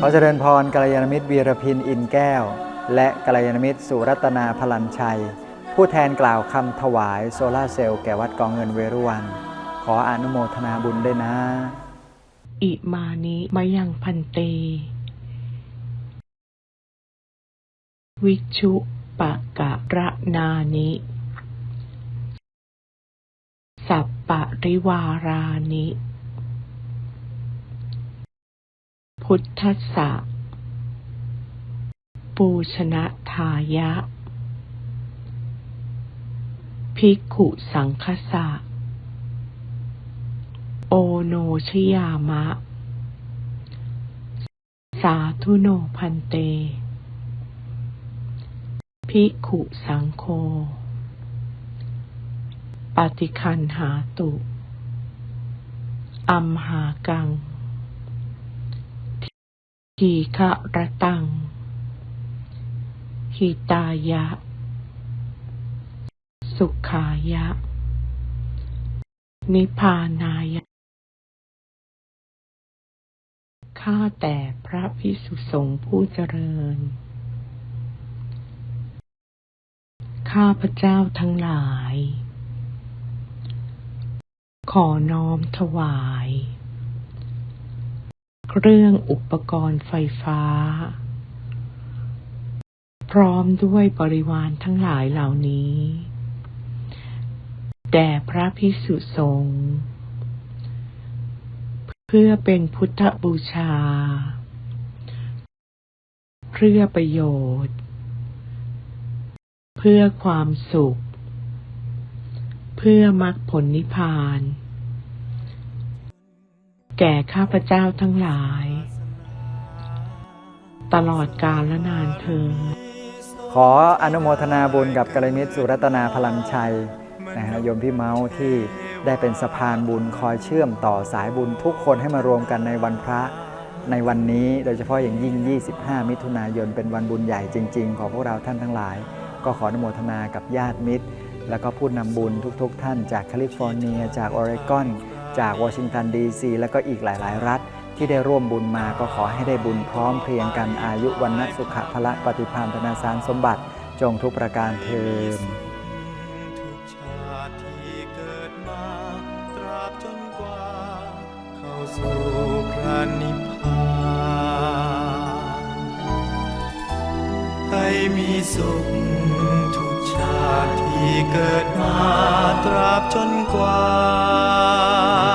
ขอเจริญพรกัลยาณมิตรวีรพินอินแก้ว และกัลยาณมิตรสุรัตนาพลันชัย ผู้แทนกล่าวคำถวายโซลาเซลล์แก่วัดกองเงินเวรุวัน ขออนุโมทนาบุญด้วยนะ อิมานิมะยังพันเต วิชุปะกะระนานิ สัปปะริวารานิ พุทธสะปูชนะทายะ ภิกขุสังคสะ โอโนชยามะ สาธุโนพันเต ภิกขุสังโฆปฏิคันหาตุ อัมหากัง ทีฆะระตัง หิตายะ สุขายะ นิพพานายะ ข้าแต่พระพิสุสงฆ์ผู้เจริญ ข้าพระเจ้าทั้งหลาย ขอน้อมถวาย เครื่องอุปกรณ์ไฟฟ้า พร้อมด้วยบริวารทั้งหลายเหล่านี้แด่พระพิสุสงฆ์เพื่อเป็นพุทธบูชา เพื่อประโยชน์ เพื่อความสุข เพื่อมรรคผลนิพพาน แก่ข้าพเจ้าทั้งหลาย ตลอดกาลและนานเทินขออนุโมทนาบุญกับกัลยาณมิตรสุรัตนาพลันชัยนะฮะโยมพี่เมาส์ที่ได้เป็นสะพานบุญคอยเชื่อมต่อสายบุญทุกคนให้มารวมกันในวันพระในวันนี้โดยเฉพาะอย่างยิ่ง 25 มิถุนายน เป็นวันบุญใหญ่จริง ๆ ของพวกเราท่านทั้งหลาย ก็ขออนุโมทนากับญาติมิตร แล้วก็ผู้นำบุญทุกๆ ท่านจากแคลิฟอร์เนีย จากออริกอน จากวอชิงตันดีซีและก็อีกหลาย ๆ รัฐ ที่ได้ร่วมบุญมาก็ขอให้ได้บุญพร้อมเพรียงกันอายุวันนสุขภละปฏิภาณธนาสารสมบัติจงทุกประการเทินทุกชาติที่เกิดมาตราบจนกว่า เข้าสู่พระนิพพานให้มีสุขทุกชาติที่เกิดมาตราบจนกว่า